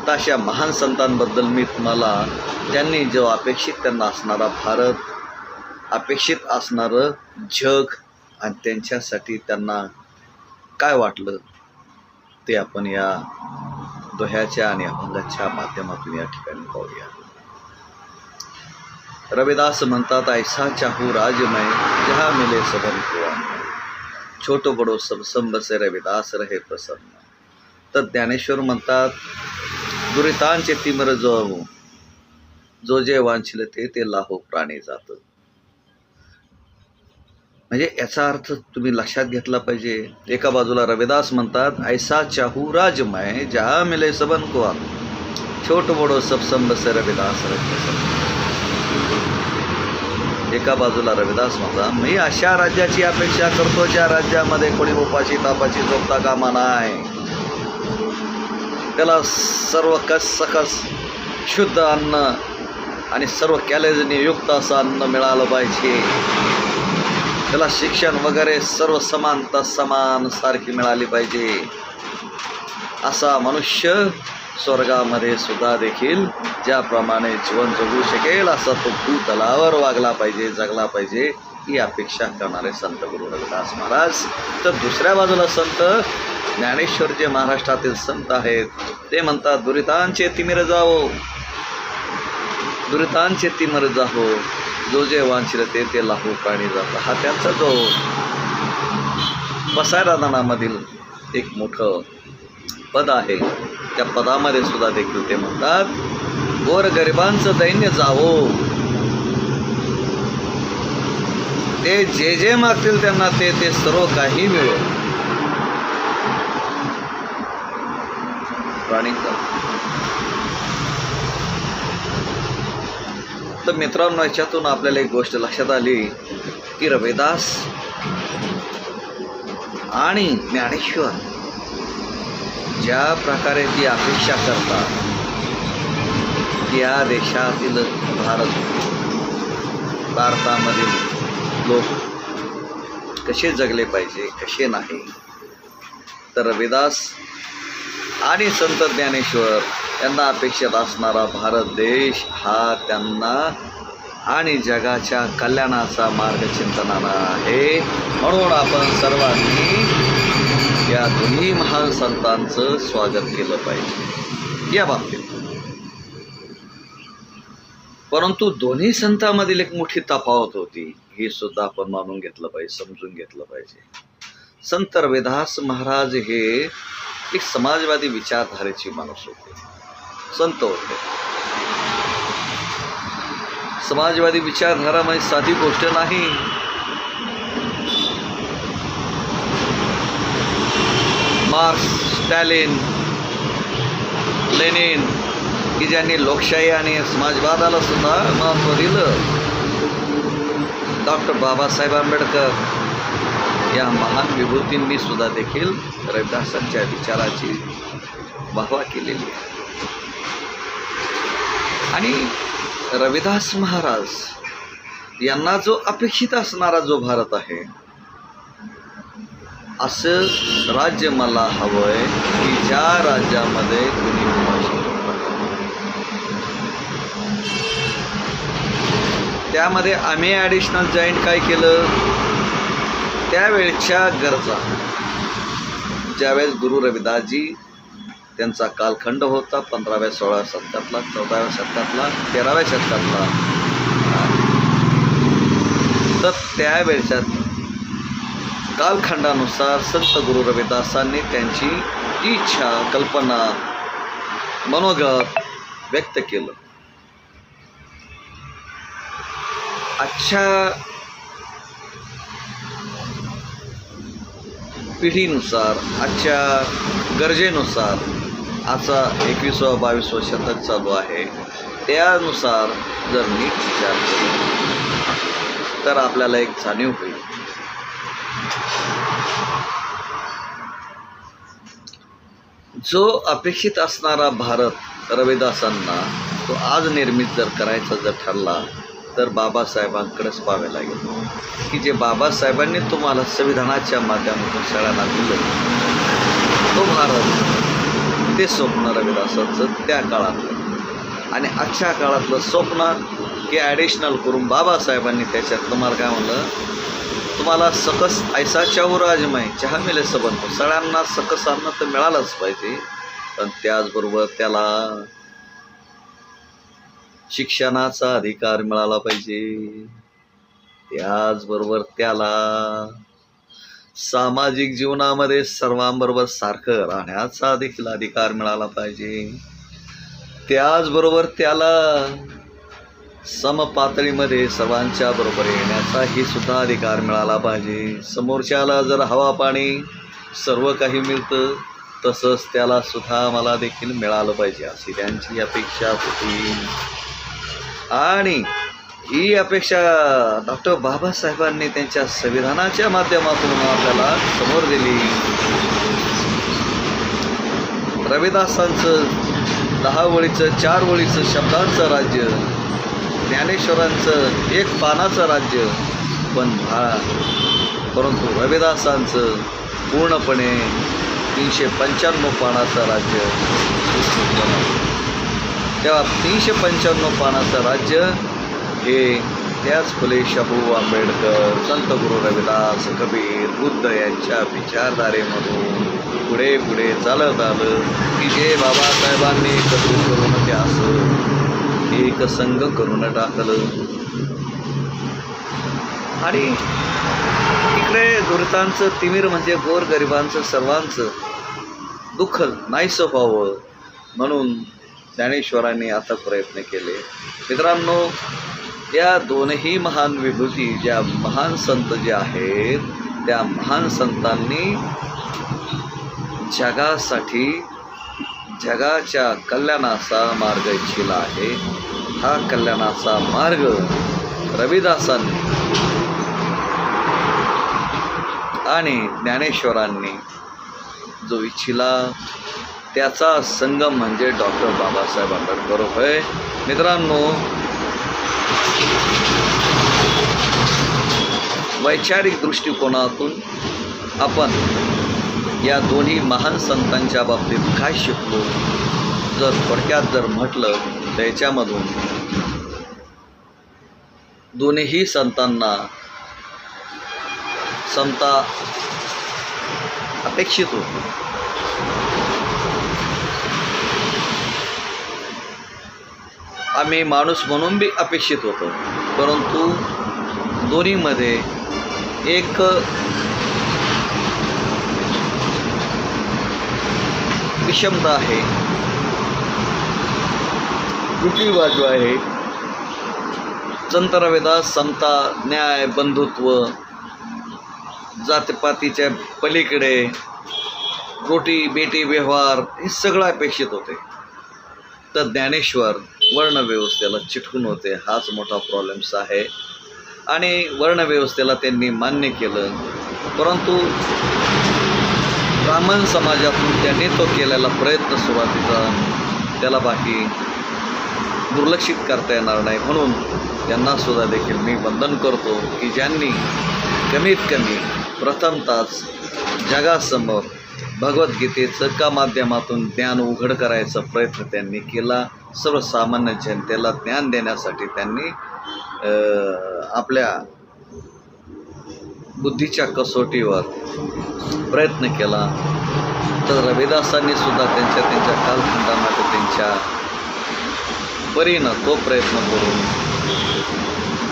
आत्ता अशा महान संतांबद्दल मी तुम्हाला त्यांनी जो अपेक्षित त्यांना असणारा भारत अपेक्षित असणारं जग आणि त्यांच्यासाठी त्यांना काय वाटलं ते आपण या दोह्याच्या आणि अभंगाच्या माध्यमातून या ठिकाणी पाहूया. रविदास म्हणतात ऐसा चाहू राजमय जहा मिले सबन कुआ. छोटो बडो सब संबसे रविदास रहे प्रसन्न। तर ज्ञानेश्वर म्हणतात दुरितांचे तिमर जो जो जे वांछिल ते ते लाहो प्राणी जात. म्हणजे याचा अर्थ तुम्ही लक्षात घेतला पाहिजे. एका बाजूला रविदास म्हणतात ऐसा चाहू राजमय जहा मिले सबन को छोट बडो सब संबस रविदास एका बाजूला रविदास म्हणता मी अशा राज्याची अपेक्षा करतो ज्या राज्यामध्ये कोणी उपाशी तापाची झोपता कामा नाही त्याला सर्व कस सकस शुद्ध अन्न आणि सर्व कॅलेजने युक्त असं अन्न मिळालं पाहिजे. त्याला शिक्षण वगैरे सर्व समानता समान सारखी मिळाली पाहिजे. असा मनुष्य स्वर्गामध्ये सुद्धा देखील ज्याप्रमाणे जीवन जगू शकेल असा तो भूतलावर वागला पाहिजे जगला पाहिजे. ही अपेक्षा करणारे संत गुरु रविदास महाराज. तर दुसऱ्या बाजूला संत ज्ञानेश्वर जे महाराष्ट्रातील संत आहेत ते म्हणतात दुरितांचे तिमिर जावो. दुरितांचे तिमिर जाहो जो जे वांछिल ते ते लाहू प्राणी जात. हा त्यांचा जो बसायराधानामधील एक मोठं पद आहे त्या पदामध्ये सुद्धा देखील ते म्हणतात गोर गरिबांचं दैन्य जावो. ते जे जे मागतील त्यांना ते ते सर्व काही मिळो तर मित्रांनो याच्यातून आपल्याला एक गोष्ट लक्षात आली की रविदास आणि ज्ञानेश्वर ज्या प्रकारे ती अपेक्षा करतात या देशातील भारत भारतामधील लोक कसे जगले पाहिजे कसे नाही? तर रविदास आणि संत ज्ञानेश्वर यांना अपेक्षित असणारा भारत देश हा त्यांना आणि जगाच्या कल्याणाचा मार्ग चिंतनाला आहे. म्हणून आपण सर्वांनी या दोन्ही महान संतांचं स्वागत केलं पाहिजे. या बाबतीत. परंतु दोन्ही संतांमधील एक मोठी तफावत होती. हे सुद्धा आपण मानून घेतलं पाहिजे समजून घेतलं पाहिजे. संत रविदास महाराज हे एक समाजवादी विचारधारेची माणूस होते. संत होते. समाजवादी विचारधारा म्हणजे साधी गोष्ट नाही. मार्क्स स्टॅलिन लेनिन की ज्यांनी लोकशाही आणि समाजवादाला सुद्धा महत्त्व दिलं. डॉक्टर बाबासाहेब आंबेडकर या महान विभूतींनी सुद्धा देखील रविदासांच्या विचाराची वाहवा केलेली आहे. आणि रविदास महाराज यांना जो अपेक्षित असणारा जो भारत आहे असं राज्य मला हवंय की ज्या राज्यामध्ये कुणी त्यामध्ये आम्ही ॲडिशनल जॉईंट काय केलं? त्यावेळच्या गरजा. ज्यावेळेस गुरु रविदासजी त्यांचा कालखंड होता पंधराव्या सोळाव्या शतकातला चौदाव्या शतकातला तेराव्या शतकातला. तर त्यावेळच्या कालखंडानुसार संत गुरु रविदासांनी त्यांची इच्छा कल्पना मनोगत व्यक्त केलं. आजच्या पिढीनुसार आजच्या गरजेनुसार आजचा एकविसावा बावीसवं शतक चालू आहे. त्यानुसार जर नीट विचार केला तर आपल्याला एक जाणीव होईल. जो अपेक्षित असणारा भारत रविदासांना तो आज निर्मित जर करायचा जर ठरला तर बाबासाहेबांकडेच पाहावे लागेल. की जे बाबासाहेबांनी तुम्हाला संविधानाच्या माध्यमातून सगळ्यांना दिलं तो भारत ते स्वप्न रविदासाचं त्या काळातलं. आणि आजच्या काळातलं स्वप्न हे ॲडिशनल करून बाबासाहेबांनी त्याच्यात तुम्हाला काय म्हणलं? तुम्हाला सकस ऐसा चौराजमय चहा मिले सबंध. सगळ्यांना सकस अन्न तर मिळालंच पाहिजे. पण त्याचबरोबर त्याला शिक्षणाचा अधिकार मिळाला पाहिजे. त्याचबरोबर त्याला सामाजिक जीवनामध्ये सर्वांबरोबर सारखं राहण्याचा देखील अधिकार मिळाला पाहिजे. त्याचबरोबर त्याला समपातळीमध्ये सर्वांच्या बरोबर येण्याचाही सुद्धा अधिकार मिळाला पाहिजे. समोरच्याला जर हवा पाणी सर्व काही मिळतं तसंच त्याला सुद्धा मला देखील मिळालं पाहिजे अशी त्यांची अपेक्षा होती. आणि ही अपेक्षा डॉक्टर बाबासाहेबांनी त्यांच्या संविधानाच्या माध्यमातून आपल्याला समोर दिली. रविदासांचं दहा वळीचं चार वळीचं शब्दांचं राज्य ज्ञानेश्वरांचं एक पानाचं राज्य पण भा परंतु रविदासांचं पूर्णपणे तीनशे पंच्याण्णव पानाचं राज्य. तेव्हा तीनशे पंच्याण्णव पानाचं राज्य हे त्याच फुले शाहू आंबेडकर संत गुरु रविदास कबीर बुद्ध यांच्या विचारधारेमधून पुढे पुढे चालत आलं की जे बाबासाहेबांनी एकत्र करून ते असं एक संघ करून टाकलं. आणि इकडे दुरितांचं तिमीर म्हणजे गोरगरिबांचं सर्वांचं दुःख नाहीसं व्हावं म्हणून ज्ञानेश्वरांनी आता प्रयत्न केले. मित्रांनो या दोनही महान विभूती ज्या महान संत जे आहेत त्या महान संतांनी जगासाठी जगाच्या कल्याणाचा मार्ग इच्छिला आहे. हा कल्याणाचा मार्ग रविदासांनी आणि ज्ञानेश्वरांनी जो इच्छिला. त्याचा संगम म्हणजे डॉक्टर बाबासाहेब आंबेडकर. होय. मित्रांनो वैचारिक दृष्टिकोनातून आपण या दोन्ही महान संतांच्या बाबतीत काय शिकलो? जर थोडक्यात जर म्हटलं तर याच्यामधून दोन्ही संतांना समता अपेक्षित होती. आम्ही माणूस म्हणून बी अपेक्षित होतो. परंतु दोन्हीमध्ये एक विषमता आहे. दुसरी बाजू आहे? संत रविदास समता न्याय बंधुत्व जातपातीच्या पलीकडे रोटी बेटी व्यवहार हे सगळं अपेक्षित होते. तर ज्ञानेश्वर वर्णव्यवस्थेला चिटकून होते. हाच मोठा प्रॉब्लेम्स आहे. आणि वर्णव्यवस्थेला त्यांनी मान्य केलं. परंतु ब्राह्मण समाजातून त्यांनी तो केलेला प्रयत्न सुरुवातीचा त्याला बाकी दुर्लक्षित करता येणार नाही. म्हणून त्यांना सुद्धा देखील मी वंदन करतो की ज्यांनी कमीत कमी प्रथमताच जगासमोर भगवद्गीतेचं का माध्यमातून ज्ञान उघड करायचा प्रयत्न त्यांनी केला? सर्वसामान्य जनतेला ज्ञान देण्यासाठी त्यांनी आपल्या बुद्धीच्या कसोटीवर प्रयत्न केला. तर रविदासांनी सुद्धा त्यांच्या त्यांच्या कालखंडामध्ये त्यांच्या परीनं तो प्रयत्न करून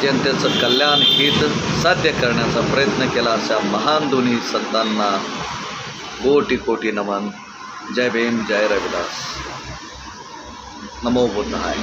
जनतेचं कल्याण हित साध्य करण्याचा प्रयत्न केला अशा महान दोन्ही संतांना ಕೋಟಿ ಕೋಟಿ ನಮನ್ ಜಯ ಭೀಮ್ ಜಯ ರವಿದಾಸ್ ನಮೋ ಬುದ್ಧಾಯ